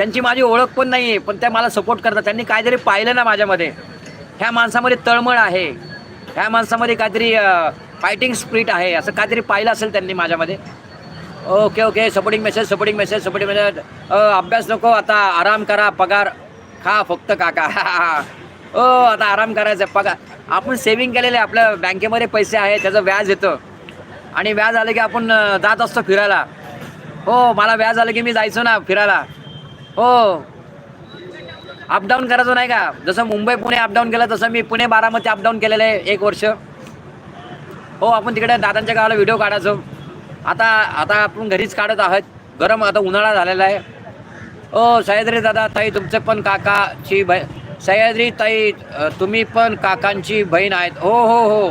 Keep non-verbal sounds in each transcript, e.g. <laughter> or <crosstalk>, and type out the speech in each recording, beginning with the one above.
त्यांची माझी ओळख पण नाही आहे पण त्या मला सपोर्ट करतात. त्यांनी काहीतरी पाहिलं ना माझ्यामध्ये. ह्या माणसामध्ये तळमळ आहे. ह्या माणसामध्ये काहीतरी फायटिंग स्प्रिट आहे. असं काहीतरी पाहिलं असेल त्यांनी माझ्यामध्ये. Okay okay supporting message supporting message supporting message अभ्यास नको आता आराम करा पगार. खा फक्त काका. ओ <laughs> हो, आता आराम करायचा आहे, पगार. आपण सेव्हिंग केलेले आपल्या बँकेमध्ये पैसे आहे त्याचं व्याज येतं. आणि व्याज आलं की आपण जात असतो फिरायला. हो मला व्याज आलं की मी जायचो ना फिरायला. हो. अपडाऊन करायचो नाही का? जसं मुंबई पुणे अपडाऊन केलं तसं मी पुणे बारामती अपडाऊन केलेलं आहे एक वर्ष. हो आपण तिकडे दादांच्या गावाला व्हिडिओ काढायचो. आता आता आपण घरीच काढत आहोत. गरम आता उन्हाळा झालेला आहे. ओ सह्याद्री दादा ताई तुमचे पण काकाची बहीण. सह्याद्री ताई तुम्ही पण काकांची बहीण आहेत. हो हो हो.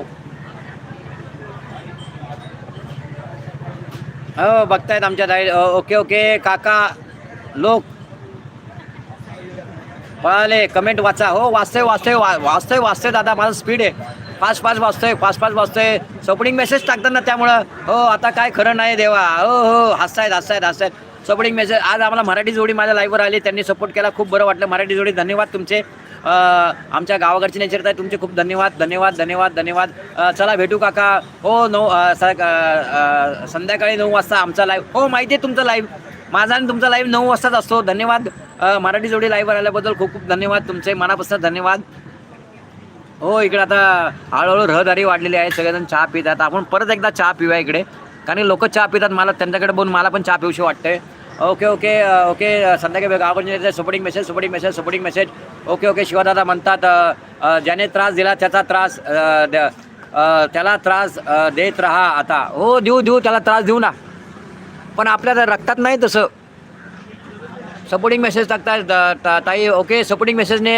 हो बघतायत आमच्या ताई. Okay okay. काका लोक पळाले. कमेंट वाचा. हो वाचतोय वाचतोय वा वाचतोय वाचतोय दादा. माझं स्पीड आहे. फास्ट फास्ट वाचतोय फास्ट फास्ट वाचतोय सपोर्टिंग मेसेज टाकतात ना त्यामुळं. हो आता काय खरं नाही देवा. हो हो हसतायत हसतायत हसतायत. सपोर्टिंग मेसेज आज आम्हाला मराठी जोडी माझ्या लाईव्हवर आली. त्यांनी सपोर्ट केला. खूप बरं वाटलं. मराठी जोडी धन्यवाद तुमचे. आमच्या गावाकडची नेचर आहे तुमचे खूप धन्यवाद धन्यवाद धन्यवाद धन्यवाद. चला भेटू काका. हो नऊ स- संध्याकाळी नऊ वाजता आमचा लाईव्ह हो माहिती आहे तुमचं लाईव्ह माझा आणि तुमचा लाईव्ह नऊ वाजताच असतो. धन्यवाद. मराठी जोडी लाईव्हवर आल्याबद्दल खूप खूप धन्यवाद. तुमचे मनापासून धन्यवाद. हो इकडे आता हळूहळू रहदारी वाढलेली आहे. सगळेजण चहा पितात. आपण परत एकदा चहा पिऊया इकडे. कारण लोक चहा पितात. मला त्यांच्याकडे बघून मला पण चहा पिऊशी वाटते ओके ओके ओके संध्याकाळी संध्याकाळी गावाकडे supporting message supporting message supporting message okay okay शिवदादा म्हणतात ज्याने त्रास दिला त्याचा त्रास द- त्याला त्रास देत राहा आता. हो देऊ देऊ त्याला त्रास देऊ ना. पण आपल्या तर रक्तात नाही तसं. सपोर्टिंग मेसेज टाकताय. ता- ताई ओके सपोर्टिंग मेसेजने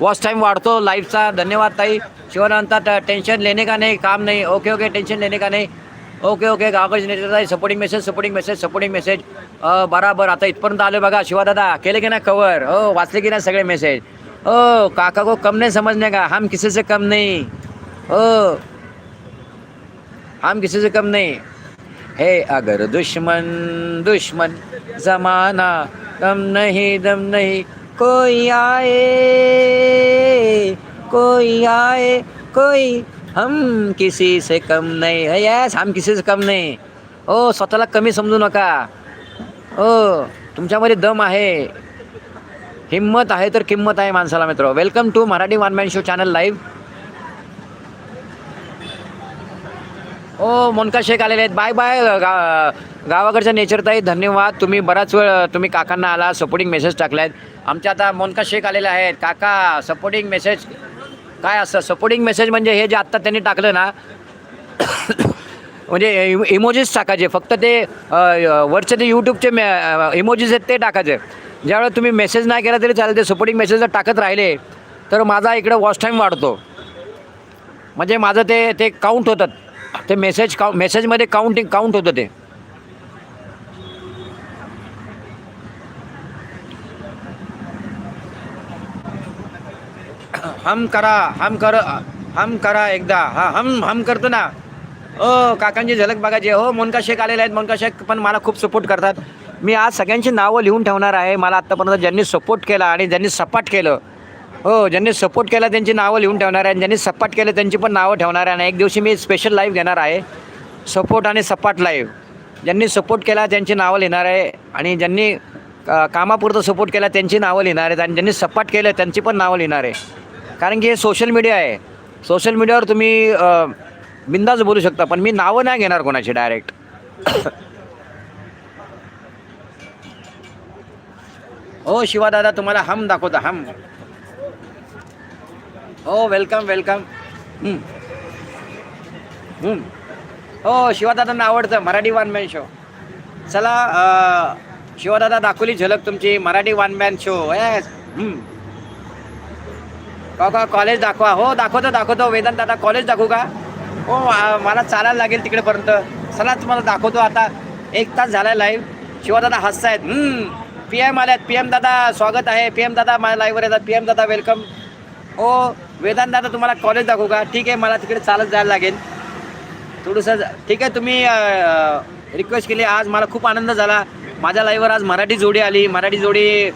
वॉच टाईम वाढतो लाईफचा धन्यवाद ताई. शिवानंतर टेन्शन लेने का नाही? काम नाही. ओके ओके टेन्शन लेने का नाही? ओके ओके गावाकडे नेते ताई supporting message supporting message supporting message बराबर. आता इथपर्यंत आलो बघा शिवादादा. केले की ना कवर हो वाचले की ना सगळे मेसेज ओ हो, काका को कम नाही समजणे का? हम किसी से कम नाही. हो. हम किसी से कम नाही. है अगर दुश्मन दुश्मन जमाना दम नहीं दम नहीं कोई आए कोई आए कोई हम किसी से कम नहीं है। यस हम किसी से कम नहीं। ओ स्वतःला कमी समजू नका। ओ तुमच्यामध्ये दम आहे। हिंमत आहे तर किंमत आहे माणसाला मित्र। Welcome to Marathi one man show channel live ओ मोनका शेख आलेले आहेत. Bye bye. गा गावाकडच्या नेचरताई धन्यवाद. तुम्ही बराच वेळ तुम्ही काकांना आला सपोर्टिंग मेसेज टाकले आहेत आमच्या आता मोनका शेख आलेले आहेत. काका सपोर्टिंग मेसेज काय असतं सपोर्टिंग मेसेज म्हणजे हे जे आत्ता त्यांनी टाकलं ना <coughs> म्हणजे इमोजीस टाकायचे. फक्त ते वरचे ते यूट्यूबचे इमोजीस आहेत ते टाकायचे. ज्यावेळेस तुम्ही मेसेज नाही केला तरी चालेल ते सपोर्टिंग मेसेज जर टाकत राहिले तर माझा इकडं वॉच टाईम वाढतो. म्हणजे माझं ते ते काउंट होतात. ते मेसेज काउ मेसेजमध्ये काउंटिंग काउंट होतं ते. हम करा हम कर हम करा एकदा. हा हम हम करतो ना. ओ काकांची झलक बघायची हो मोनका शेख आलेले आहेत. मोनका शेख पण मला खूप सपोर्ट करतात. मी आज सगळ्यांची नावं लिहून ठेवणार आहे. मला आत्तापर्यंत ज्यांनी सपोर्ट केला आणि ज्यांनी सपाट केलं हो ज्यांनी सपोर्ट केला त्यांची नावं लिहून ठेवणार आहे. आणि ज्यांनी सपाट केलं त्यांची पण नावं ठेवणार आहे. आणि एक दिवशी मी स्पेशल लाईव्ह घेणार आहे. सपोर्ट आणि सपाट लाईव्ह ज्यांनी सपोर्ट केला त्यांची नावं लिहिणार आहे. आणि ज्यांनी कामापुरतं सपोर्ट केला त्यांची नावं लिहिणार आहेत. आणि ज्यांनी सपाट केलं त्यांची पण नावं लिहिणार आहे. कारण की हे सोशल मीडिया आहे. सोशल मीडियावर तुम्ही बिंदाच बोलू शकता. पण मी नावं नाही घेणार कोणाची डायरेक्ट <coughs> हो शिवा दादा तुम्हाला हम दाखवता. हम. हो वेलकम वेलकम हो शिवादादांना आवडतं मराठी वन मॅन शो चला शिवदादा शिवादादा दाखवली झलक तुमची Marathi one man show yes का का कॉलेज दाखवा. हो दाखवतो दाखवतो. वेदांत दादा कॉलेज दाखवू का? हो मला चालायला लागेल तिकडेपर्यंत. चला तुम्हाला दाखवतो आता. एक तास झाला लाईव्ह शिवादादा आहेत. पी एम आल्यात पी एम दादा स्वागत आहे. पी एम दादा माझ्या लाईव्हवर येतात. पी एम दादा वेलकम हो. वेदांत दादा तुम्हाला कॉलेज दाखवू का? ठीक आहे मला तिकडे चालत जायला लागेल. थोडंसं ठीक आहे तुम्ही रिक्वेस्ट केली. आज मला खूप आनंद झाला. माझ्या लाईव्हवर आज मराठी जोडी आली. मराठी जोडी